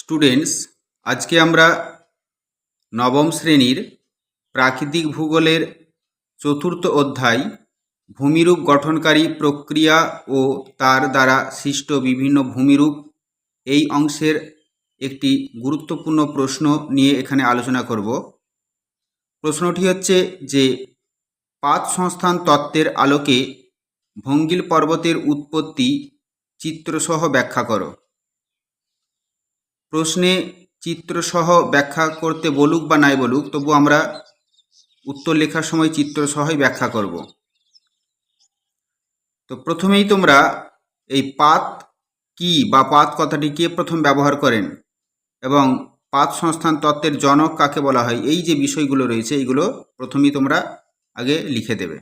Students আজকে আমরা নবম শ্রেণির প্রাকৃতিক ভূগোলের চতুর্থ অধ্যায়, ভূমিরূপ গঠনকারী প্রক্রিয়া ও তার দ্বারা সৃষ্ট বিভিন্ন ভূমিরূপ এই অংশের একটি গুরুত্বপূর্ণ প্রশ্ন নিয়ে এখানে আলোচনা করব। প্রশ্নটি হচ্ছে যে, পাত সংস্থান তত্ত্বের আলোকে ভঙ্গিল পর্বতের উৎপত্তি চিত্রসহ ব্যাখ্যা করো। প্রশ্নে চিত্রসহ ব্যাখ্যা করতে বলুক বা নাই বলুক তবু আমরা উত্তর লেখার সময় চিত্রসহই ব্যাখ্যা করব। তো প্রথমেই তোমরা এই পাত কি বা পাত কথাটি কে প্রথম ব্যবহার করেন এবং পাত সংস্থান তত্ত্বের জনক কাকে বলা হয়, এই যে বিষয়গুলো রয়েছে এইগুলো প্রথমেই তোমরা আগে লিখে দেবে।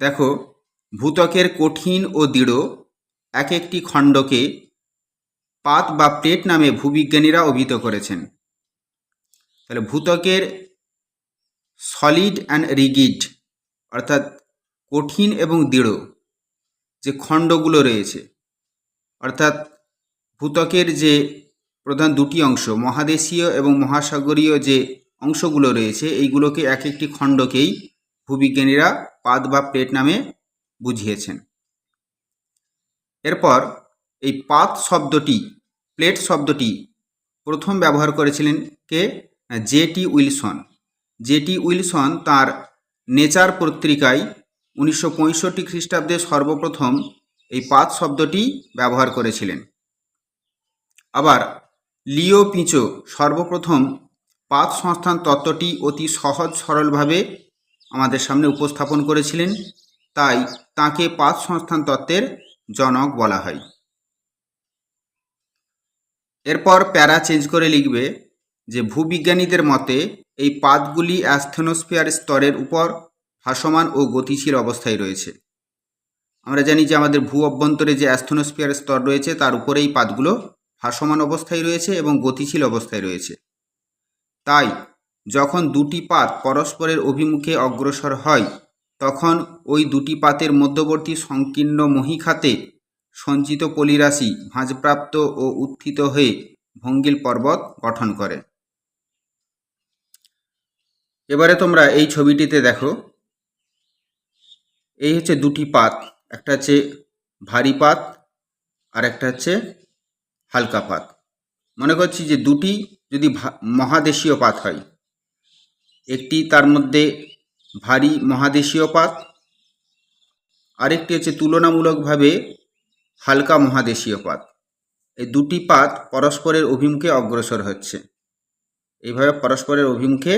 দেখো, ভূতকের কঠিন ও দৃঢ় এক একটি খণ্ডকে পাত বা প্লেট নামে ভূবিজ্ঞানীরা অভিহিত করেছেন। তাহলে ভূতকের সলিড অ্যান্ড রিগিড অর্থাৎ কঠিন এবং দৃঢ় যে খণ্ডগুলো রয়েছে, অর্থাৎ ভূতকের যে প্রধান দুটি অংশ, মহাদেশীয় এবং মহাসাগরীয় যে অংশগুলো রয়েছে, এইগুলোকে এক একটি খণ্ডকেই ভূবিজ্ঞানীরা পাত বা প্লেট নামে বুঝিয়েছেন। এরপর এই পাত শব্দটি, প্লেট শব্দটি প্রথম ব্যবহার করেছিলেন কে? J T Wilson. J T Wilson তার নেচার পত্রিকায় উনিশশো পঁয়ষট্টি খ্রিস্টাব্দে সর্বপ্রথম এই পাত শব্দটি ব্যবহার করেছিলেন। আবার লিও পিঁচো সর্বপ্রথম পাত সংস্থান তত্ত্বটি অতি সহজ সরলভাবে আমাদের সামনে উপস্থাপন করেছিলেন, তাই তাকে পাত সংস্থান তত্ত্বের জনক বলা হয়। এরপর প্যারা চেঞ্জ করে লিখবে যে ভূবিজ্ঞানীদের মতে এই পাতগুলি অ্যাস্থেনোস্ফিয়ার স্তরের উপর ভাসমান ও গতিশীল অবস্থায় রয়েছে। আমরা জানি যে আমাদের ভূ অভ্যন্তরে যে অ্যাস্থেনোস্ফিয়ার স্তর রয়েছে, তার উপরে এই পাতগুলো ভাসমান অবস্থায় রয়েছে এবং গতিশীল অবস্থায় রয়েছে। তাই যখন দুটি পাত পরস্পরের অভিমুখে অগ্রসর হয়, তখন ওই দুটি পাতের মধ্যবর্তী সংকীর্ণ মহিখাতে সঞ্চিত পলিরাশি ভাঁজপ্রাপ্ত ও উত্থিত হয়ে ভঙ্গিল পর্বত গঠন করে। এবারে তোমরা এই ছবিটিতে দেখো, এই হচ্ছে দুটি পাত, একটা হচ্ছে ভারী পাত আর একটা হচ্ছে হালকা পাত। মনে করছি যে দুটি যদি মহাদেশীয় পাত হয়, একটি তার মধ্যে ভারী মহাদেশীয় পাত, আরেকটি হচ্ছে তুলনামূলকভাবে হালকা মহাদেশীয় পাত। এই দুটি পাত পরস্পরের অভিমুখে অগ্রসর হচ্ছে। এইভাবে পরস্পরের অভিমুখে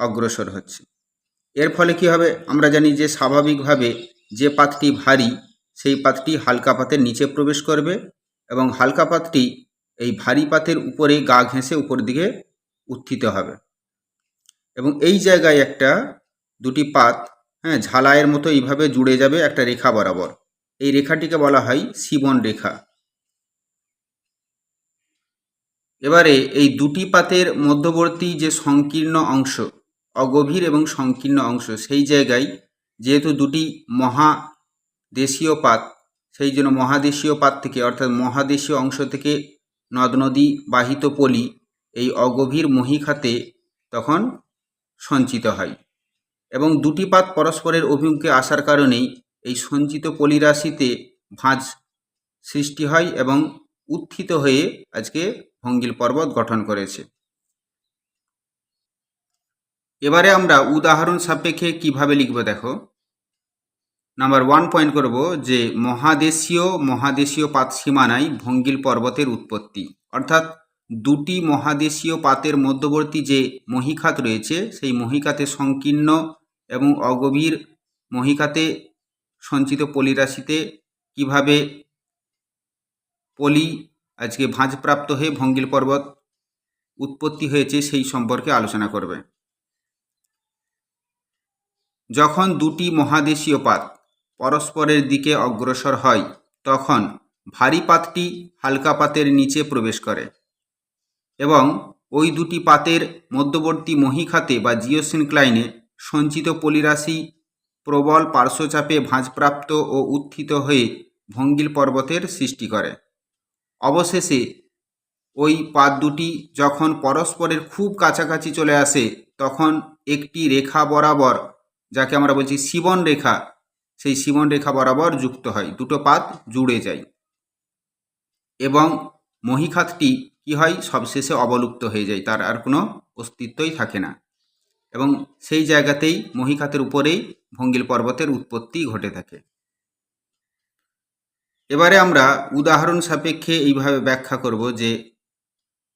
অগ্রসর হচ্ছে। এর ফলে কি হবে? আমরা জানি যে স্বাভাবিকভাবে যে পাতটি ভারী, সেই পাতটি হালকা পাতের নিচে প্রবেশ করবে এবং হালকা পাতটি এই ভারী পাতের উপরে গা ঘেঁষে উপর দিকে উত্থিত হবে। এবং এই জায়গায় একটা দুটি পাত হ্যাঁ ঝালাইয়ের মতো এইভাবে জুড়ে যাবে একটা রেখা বরাবর। এই রেখাটিকে বলা হয় সিবন রেখা। এবারে এই দুটি পাতের মধ্যবর্তী যে সংকীর্ণ অংশ, অগভীর এবং সংকীর্ণ অংশ, সেই জায়গায় যেহেতু দুটি মহাদেশীয় পাত, সেই জন্য মহাদেশীয় পাত থেকে, অর্থাৎ মহাদেশীয় অংশ থেকে নদ নদী বাহিত পলি এই অগভীর মহিখাতে তখন সঞ্চিত হয়। এবং দুটি পাত পরস্পরের অভিমুখে আসার কারণেই এই সঞ্চিত পলিরাশিতে ভাঁজ সৃষ্টি হয় এবং উত্থিত হয়ে আজকে ভঙ্গিল পর্বত গঠন করেছে। এবারে আমরা উদাহরণ সাপেক্ষে কীভাবে লিখব দেখো। নাম্বার ওয়ান পয়েন্ট করব যে মহাদেশীয় মহাদেশীয় পাত সীমানায় ভঙ্গিল পর্বতের উৎপত্তি। অর্থাৎ দুটি মহাদেশীয় পাতের মধ্যবর্তী যে মহিখাত রয়েছে, সেই মহিখাতে সংকীর্ণ এবং অগভীর মহিখাতে সঞ্চিত পলিরাশিতে কীভাবে পলি আজকে ভাঁজপ্রাপ্ত হয়ে ভঙ্গিল পর্বত উৎপত্তি হয়েছে সেই সম্পর্কে আলোচনা করবে। যখন দুটি মহাদেশীয় পাত পরস্পরের দিকে অগ্রসর হয়, তখন ভারী পাতটি হালকা পাতের নিচে প্রবেশ করে এবং ওই দুটি পাতের মধ্যবর্তী মহিখাতে বা জিওসিনক্লাইনে সঞ্চিত পলিরাশি প্রবল পার্শ্বচাপে ভাঁজপ্রাপ্ত ও উত্থিত হয়ে ভঙ্গিল পর্বতের সৃষ্টি করে। অবশেষে ওই পাত দুটি যখন পরস্পরের খুব কাছাকাছি চলে আসে, তখন একটি রেখা বরাবর, যাকে আমরা বলছি সীবন রেখা, সেই সীবন রেখা বরাবর যুক্ত হয়। দুটো পাত জুড়ে যায়। এবং মহিখাতটি কি হয়? সবশেষে অবলুপ্ত হয়ে যায়, তার আর কোনো অস্তিত্বই থাকে না। এবং সেই জায়গাতেই মহিখাতের উপরেই ভঙ্গিল পর্বতের উৎপত্তি ঘটে থাকে। এবারে আমরা উদাহরণ সাপেক্ষে এইভাবে ব্যাখ্যা করব যে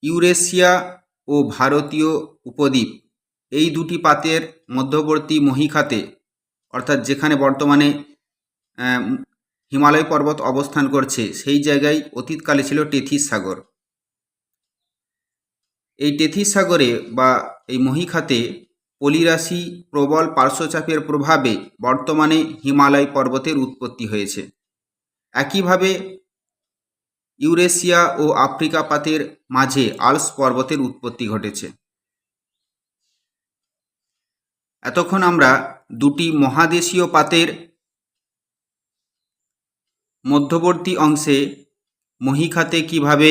ইউরেশিয়া ও ভারতীয় উপদ্বীপ এই দুটি পাতের মধ্যবর্তী মহিখাতে, অর্থাৎ যেখানে বর্তমানে হিমালয় পর্বত অবস্থান করছে, সেই জায়গায় অতীতকালে ছিল টেথিস সাগর। এই টেথিস সাগরে বা এই মহিখাতে পলিরাশি প্রবল পার্শ্বচাপের প্রভাবে বর্তমানে হিমালয় পর্বতের উৎপত্তি হয়েছে। একইভাবে ইউরেশিয়া ও আফ্রিকা পাতের মাঝে আলস পর্বতের উৎপত্তি ঘটেছে। এতক্ষণ আমরা দুটি মহাদেশীয় পাতের মধ্যবর্তী অংশে মহিখাতে কীভাবে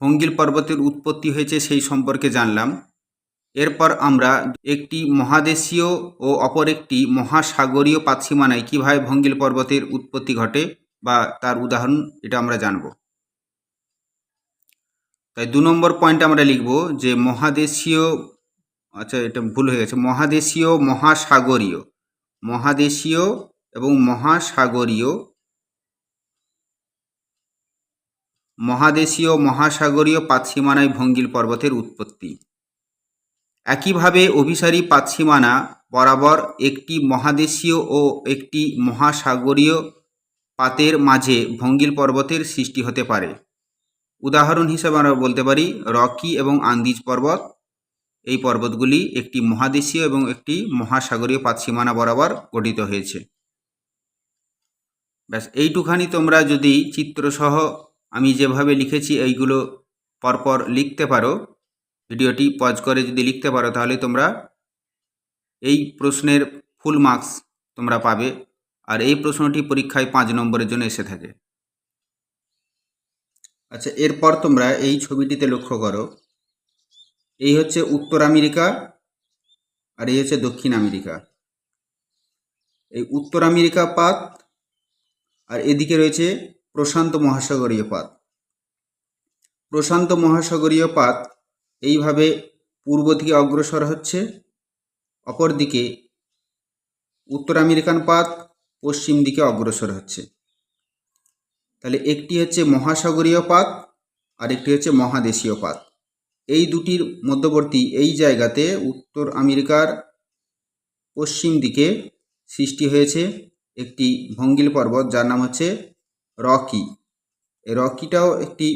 ভঙ্গিল পর্বতের উৎপত্তি হয়েছে সেই সম্পর্কে জানলাম। এরপর আমরা একটি মহাদেশীয় ও অপর একটি মহাসাগরীয় পাতসীমানায় কীভাবে ভঙ্গিল পর্বতের উৎপত্তি ঘটে বা তার উদাহরণ এটা আমরা জানব। তাই দু নম্বর পয়েন্ট আমরা লিখব যে মহাদেশীয় আচ্ছা এটা ভুল হয়ে গেছে, মহাদেশীয়, মহাসাগরীয়, মহাদেশীয় এবং মহাসাগরীয়, মহাদেশীয়, মহাসাগরীয় পাতসীমানায় ভঙ্গিল পর্বতের উৎপত্তি। একইভাবে অভিসারী পাতসীমানা বরাবর একটি মহাদেশীয় ও একটি মহাসাগরীয় পাতের মাঝে ভঙ্গিল পর্বতের সৃষ্টি হতে পারে। উদাহরণ হিসেবে আমরা বলতে পারি রকি এবং আন্দিজ পর্বত। এই পর্বতগুলি একটি মহাদেশীয় এবং একটি মহাসাগরীয় পাতসীমানা বরাবর গঠিত হয়েছে। ব্যাস, এইটুখানি তোমরা যদি চিত্রসহ আমি যেভাবে লিখেছি এইগুলো পরপর লিখতে পারো। ভিডিওটি পজ করে যদি লিখতে পারো, তাহলে তোমরা এই প্রশ্নের ফুল মার্কস তোমরা পাবে। আর এই প্রশ্নটি পরীক্ষায় পাঁচ নম্বরের জন্য এসে থাকে। আচ্ছা এরপর তোমরা এই ছবিটিতে লক্ষ্য করো। এই হচ্ছে উত্তর আমেরিকা আর এই হচ্ছে দক্ষিণ আমেরিকা। এই উত্তর আমেরিকা পাত আর এদিকে রয়েছে প্রশান্ত মহাসাগরীয় পাত। প্রশান্ত মহাসাগরীয় পাত এইভাবে পূর্ব দিকে অগ্রসর হচ্ছে অপরদিকে উত্তর আমেরিকান পাত, পশ্চিম দিকে অগ্রসর হচ্ছে। তাহলে একটি হচ্ছে মহাসাগরীয় পাত আর একটি হচ্ছে মহাদেশীয় পাত। এই দুটির মধ্যবর্তী এই জায়গাতে উত্তর আমেরিকার পশ্চিম দিকে সৃষ্টি হয়েছে একটি ভঙ্গিল পর্বত যার নাম হচ্ছে রকি। রকিটাও একটি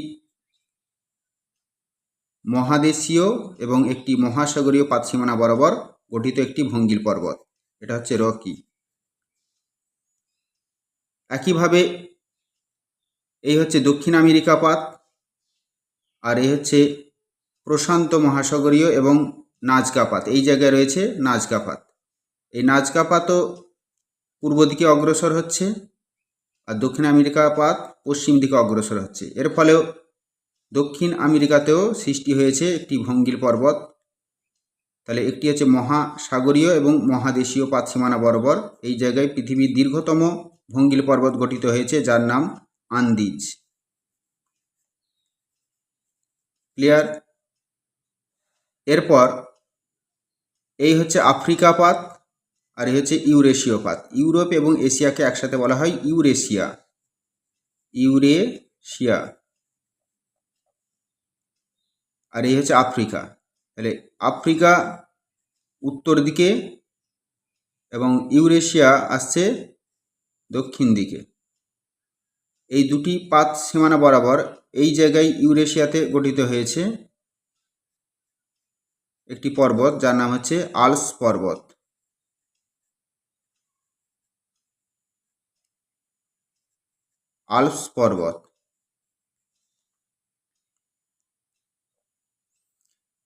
মহাদেশীয় এবং একটি মহাসাগরীয় পাতসীমানা বরাবর গঠিত একটি ভঙ্গিল পর্বত। এটা হচ্ছে রকি। একইভাবে এই হচ্ছে দক্ষিণ আমেরিকা পাত আর এই হচ্ছে প্রশান্ত মহাসাগরীয় এবং নাজকাপাত এই জায়গায় রয়েছে নাজকাপাত এই নাজকাপাতও পূর্ব দিকে অগ্রসর হচ্ছে আর দক্ষিণ আমেরিকা পাত পশ্চিম দিকে অগ্রসর হচ্ছে। এর ফলেও দক্ষিণ আমেরিকাতেও সৃষ্টি হয়েছে একটি ভঙ্গিল পর্বত। তাহলে একটি হচ্ছে মহাসাগরীয় এবং মহাদেশীয় পাতসীমানা বরাবর। এই জায়গায় পৃথিবীর দীর্ঘতম ভঙ্গিল পর্বত গঠিত হয়েছে, যার নাম আন্দিজ। ক্লিয়ার? এরপর এই হচ্ছে আফ্রিকা পাত আর এই হচ্ছে ইউরেশীয় পাত। ইউরোপ এবং এশিয়াকে একসাথে বলা হয় ইউরেশিয়া। ইউরেশিয়া। আর এই হচ্ছে আফ্রিকা। তাহলে আফ্রিকা উত্তর দিকে এবং ইউরেশিয়া আসছে দক্ষিণ দিকে। এই দুটি পাত সীমানা বরাবর এই জায়গায় ইউরেশিয়াতে গঠিত হয়েছে একটি পর্বত যার নাম হচ্ছে আলস পর্বত। আলপস পর্বত।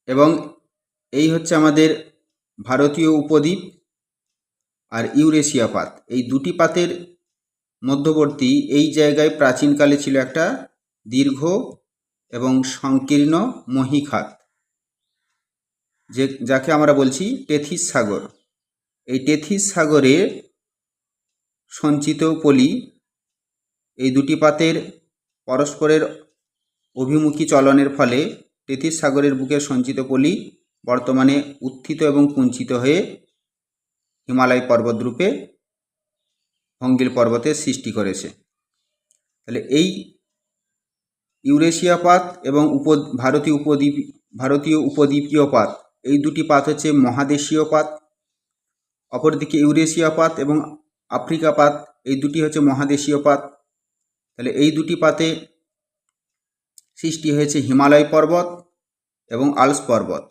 এবং এই হচ্ছে আমাদের ভারতীয় উপদ্বীপ আর ইউরেশিয়া পাত। এই দুটি পাতের মধ্যবর্তী এই জায়গায় প্রাচীনকালে ছিল একটা দীর্ঘ এবং সংকীর্ণ মহীখাত, যে, যাকে আমরা বলছি টেথিস সাগর। এই টেথিস সাগরে সঞ্চিত পলি এই দুটি পাতের পরস্পরের অভিমুখী চলনের ফলে টেথিস সাগরের বুকে সঞ্চিত পলি বর্তমানে উত্থিত এবং কুঞ্চিত হয়ে হিমালয় পর্বতরূপে ভঙ্গিল পর্বতের সৃষ্টি করেছে। তাহলে এই ইউরেশিয়া পাত এবং উপ ভারতীয় উপদ্বীপ, ভারতীয় উপদ্বীপীয় পাত, এই দুটি পাত হচ্ছে মহাদেশীয় পাত, অপরদিকে ইউরেশিয়া পাত এবং আফ্রিকা পাত, এই দুটি হচ্ছে মহাদেশীয় পাত। তাহলে এই দুটি পাতে সৃষ্টি হয়েছে হিমালয় পর্বত এবং আলস পর্বত।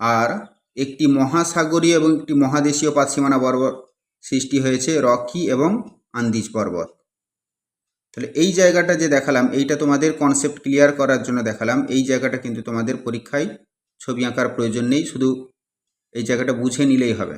আর একটি মহাসাগরীয় এবং একটি মহাদেশীয় পাত সীমানা পর্বত সৃষ্টি হয়েছে রকি এবং আন্দিজ পর্বত। তাহলে এই জায়গাটা যে দেখালাম, এইটা তোমাদের কনসেপ্ট ক্লিয়ার করার জন্য দেখালাম। এই জায়গাটা কিন্তু তোমাদের পরীক্ষায় ছবি আঁকার প্রয়োজন নেই, শুধু এই জায়গাটা বুঝে নিলেই হবে।